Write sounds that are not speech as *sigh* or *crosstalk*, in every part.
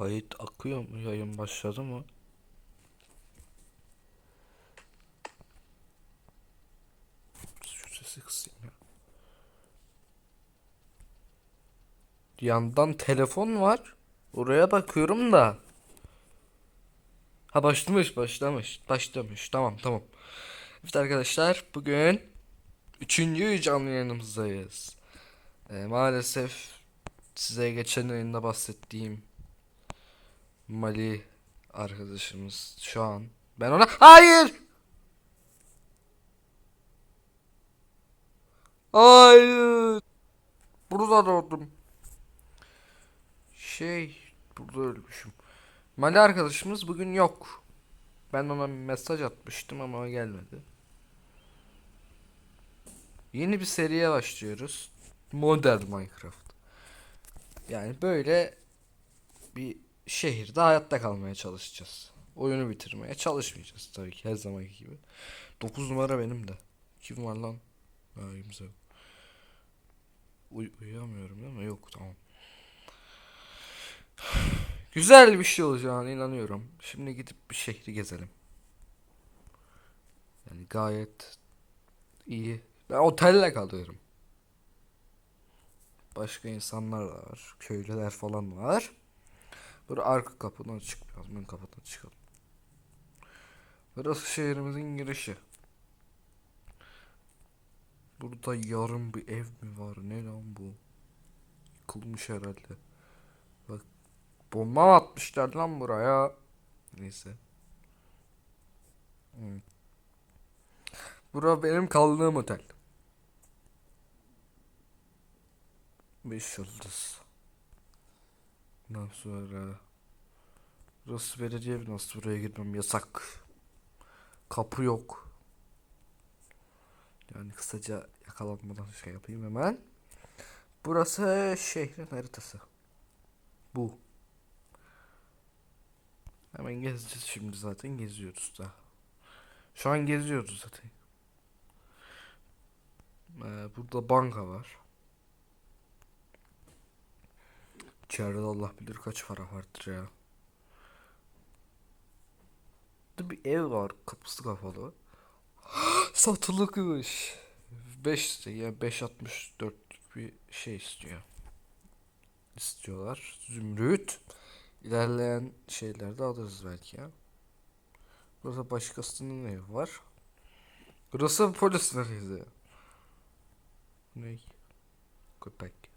Kayıt akıyor mu? Yayın başladı mı? Şu sesi kısayım ya. Yandan telefon var. Oraya bakıyorum da. Ha başlamış, başlamış, başlamış. Tamam, tamam. Evet arkadaşlar, bugün üçüncü canlı yayınımızdayız. Ee, maalesef size geçen yayında bahsettiğim Mali arkadaşımız şu an. Ben ona hayır. Hayır. Burada doğdum. Şey, burada ölmüşüm. Mali arkadaşımız bugün yok. Ben ona mesaj atmıştım ama o gelmedi. Yeni bir seriye başlıyoruz. Modern Minecraft. Yani böyle bir şehirde hayatta kalmaya çalışacağız. Oyunu bitirmeye çalışmayacağız tabii ki her zamanki gibi. 9 numara benim de. Kim var lan? Ha kimse yok. Uy uyuyamıyorum değil mi? Yok tamam. *sighs* Güzel bir şey olacağına inanıyorum. Şimdi gidip bir şehri gezelim. Yani gayet iyi. Ben otelle kalıyorum. Başka insanlar var. Köylüler falan var. Böyle arka kapıdan çıkmıyoruz. Ben kapıdan çıkalım. Burası şehrimizin girişi. Burada yarım bir ev mi var? Ne lan bu? Yıkılmış herhalde. Bak bomba mı atmışlar lan buraya? Neyse. Hmm. Bura benim kaldığım otel. Beş yıldız. Ondan sonra Burası belediye binası buraya girmem yasak. Kapı yok. Yani kısaca yakalanmadan şey yapayım hemen. Burası şehrin haritası. Bu. Hemen gezeceğiz şimdi zaten geziyoruz da. Şu an geziyoruz zaten. Ee, burada banka var. İçeride Allah bilir kaç para vardır ya. Burada bir ev var kapısı kapalı. *gasps* Satılıkmış. 5 yani 5.64 bir şey istiyor. İstiyorlar. Zümrüt. İlerleyen şeylerde alırız belki ya. Burada başkasının evi var. Burası polis merkezi. Ne? Köpek.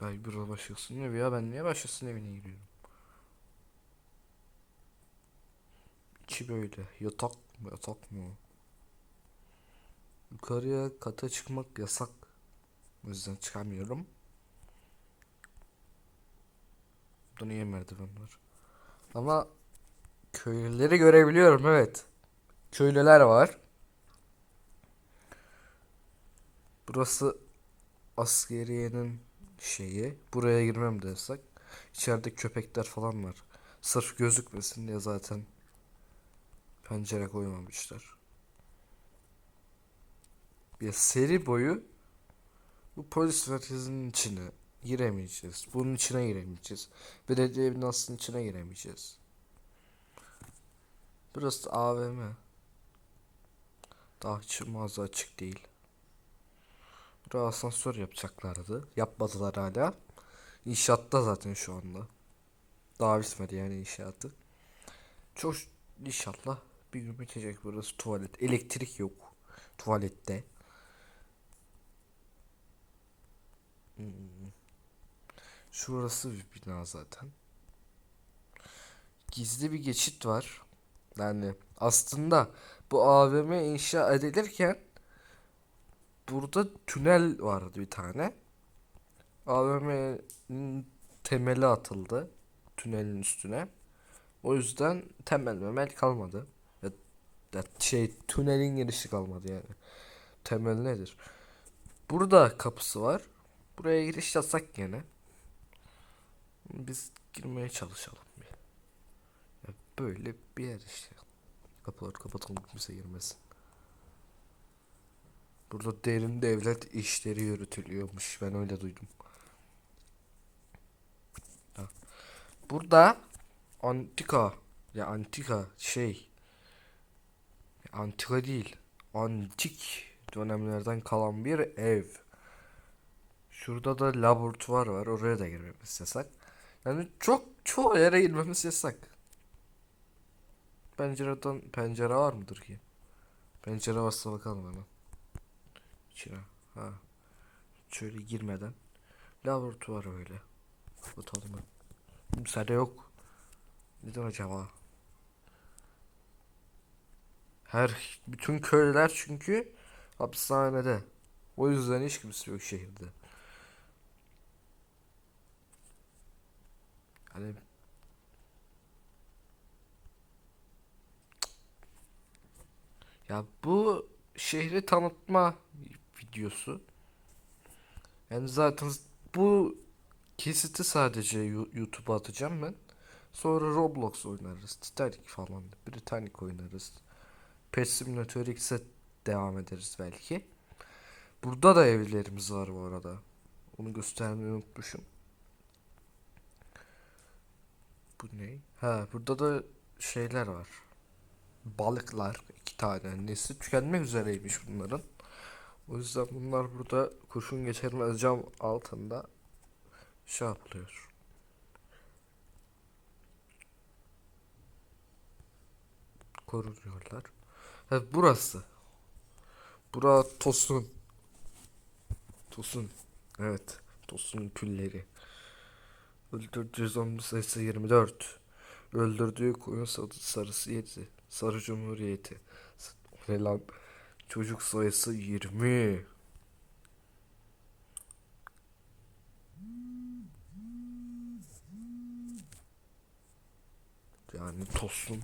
Ay burada başkasının evi ya ben niye başkasının evine giriyorum? İçi böyle yatak mı yatak mı? Yukarıya kata çıkmak yasak. O yüzden çıkamıyorum. Burada niye merdiven var? Ama köylüleri görebiliyorum evet. Köylüler var. Burası askeriyenin şeyi. Buraya girmem de yasak. İçeride köpekler falan var. Sırf gözükmesin diye zaten pencere koymamışlar. Bir seri boyu bu polis merkezinin içine giremeyeceğiz. Bunun içine giremeyeceğiz. Belediye binasının içine giremeyeceğiz. Burası AVM. Daha mağaza açık değil. Buraya asansör yapacaklardı. Yapmadılar hala. İnşaatta zaten şu anda. Daha bitmedi yani inşaatı. Çok inşallah bir gün bitecek burası tuvalet. Elektrik yok tuvalette. Hmm. Şurası bir bina zaten. Gizli bir geçit var. Yani aslında bu AVM inşa edilirken burada tünel vardı bir tane. AVM'nin temeli atıldı tünelin üstüne. O yüzden temel memel kalmadı. Ya, ya şey tünelin girişi kalmadı yani. Temel nedir? Burada kapısı var. Buraya giriş yasak gene. Biz girmeye çalışalım bir. Ya böyle bir yer işte. Kapıları kapatalım kimse girmesin. Burada derin devlet işleri yürütülüyormuş. Ben öyle duydum. Burada antika ya antika şey antika değil antik dönemlerden kalan bir ev. Şurada da laboratuvar var. Oraya da girmemiz yasak. Yani çok çoğu yere girmemiz yasak. Pencereden pencere var mıdır ki? Pencere varsa bakalım hemen. İçine. Ha. Şöyle girmeden. Laboratuvar öyle. Kapatalım ben. Kimse de yok. Neden acaba? Her bütün köylüler çünkü hapishanede. O yüzden hiç kimse yok şehirde. Hani ya bu şehri tanıtma videosu. Yani zaten bu kesiti sadece YouTube'a atacağım ben. Sonra Roblox oynarız. Titanic falan. Britannic oynarız. Pet Simulator X'e devam ederiz belki. Burada da evlerimiz var bu arada. Onu göstermeyi unutmuşum. Bu ne? Ha burada da şeyler var. Balıklar iki tane. Nesli tükenmek üzereymiş bunların. O yüzden bunlar burada kurşun geçirmez cam altında şey yapılıyor. Korunuyorlar. Ha burası. Bura Tosun. Tosun. Evet. Tosun külleri. Öldürdüğü zombi sayısı 24. Öldürdüğü koyun sarı- sarısı 7. Sarı Cumhuriyeti. Ne lan? Çocuk sayısı 20. Yani Tosun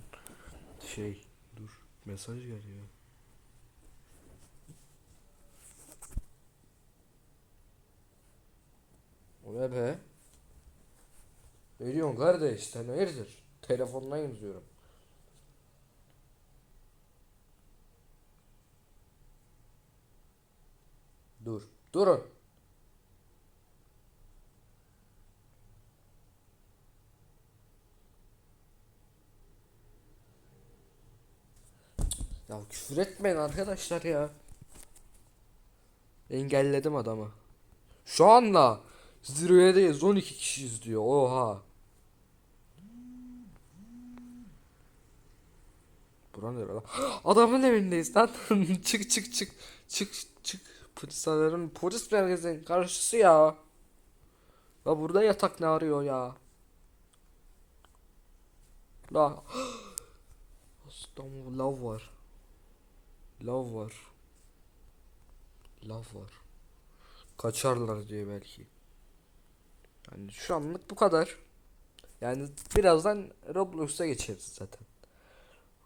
şey dur mesaj geliyor. O ne be? Ne diyorsun kardeş sen hayırdır? Telefondan yazıyorum. Dur. Durun. Ya küfür etmeyin arkadaşlar ya. Engelledim adamı. Şu anda zirvedeyiz 12 kişi izliyor. Oha. Bura nere lan? *gasps* Adamın evindeyiz lan. *laughs* çık çık çık. Çık çık. Polis ararım. Polis merkezinin karşısı ya. Ya burada yatak ne arıyor ya? La. *gasps* İstanbul lav var. Lav var. Lav var. Kaçarlar diye belki. Yani şu anlık bu kadar. Yani birazdan Roblox'a geçeriz zaten.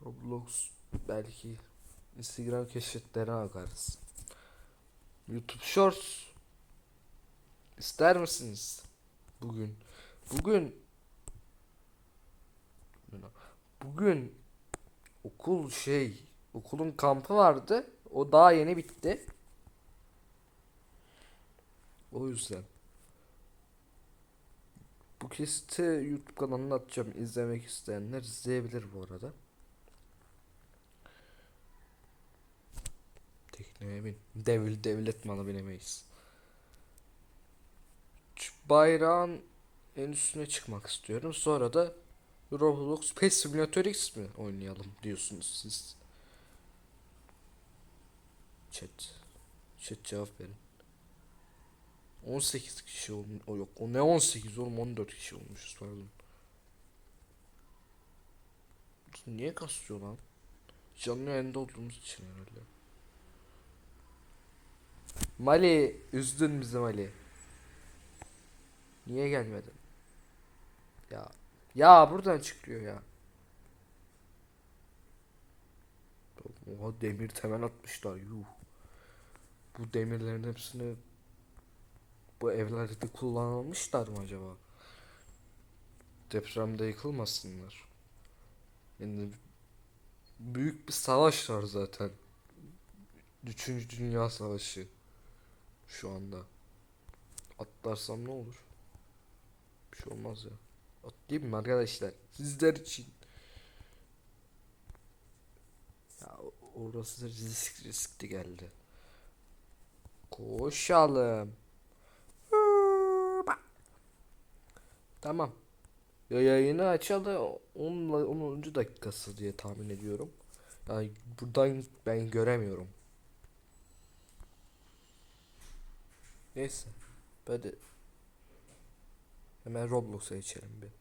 Roblox belki Instagram keşfetlerine bakarız. YouTube Shorts ister misiniz? Bugün bugün bugün okul şey okulun kampı vardı. O daha yeni bitti. O yüzden bu kesiti YouTube kanalına atacağım. İzlemek isteyenler izleyebilir bu arada. Tekneye bin. Devil devlet malı binemeyiz. Şu bayrağın en üstüne çıkmak istiyorum. Sonra da Roblox Pet Simulator X mi oynayalım diyorsunuz siz? Chat. Chat cevap verin. 18 kişi olmuş. O yok. O ne 18 oğlum 14 kişi olmuşuz pardon. Niye kasıyor lan? Canlı yayında olduğumuz için herhalde. Mali üzdün bizi Mali. Niye gelmedin? Ya ya buradan çıkıyor ya. Oha demir temel atmışlar yuh. Bu demirlerin hepsini bu evlerde kullanılmışlar mı acaba? Depremde yıkılmasınlar. Yani büyük bir savaş var zaten. Üçüncü Dünya Savaşı. Şu anda. Atlarsam ne olur? Bir şey olmaz ya. Atlayayım mı arkadaşlar? Sizler için. Ya orası da risk riskli geldi. Koşalım. Tamam. Ya yayını açalı 10 10. dakikası diye tahmin ediyorum. Yani buradan ben göremiyorum. Neyse. Böyle hemen Roblox'a geçelim bir.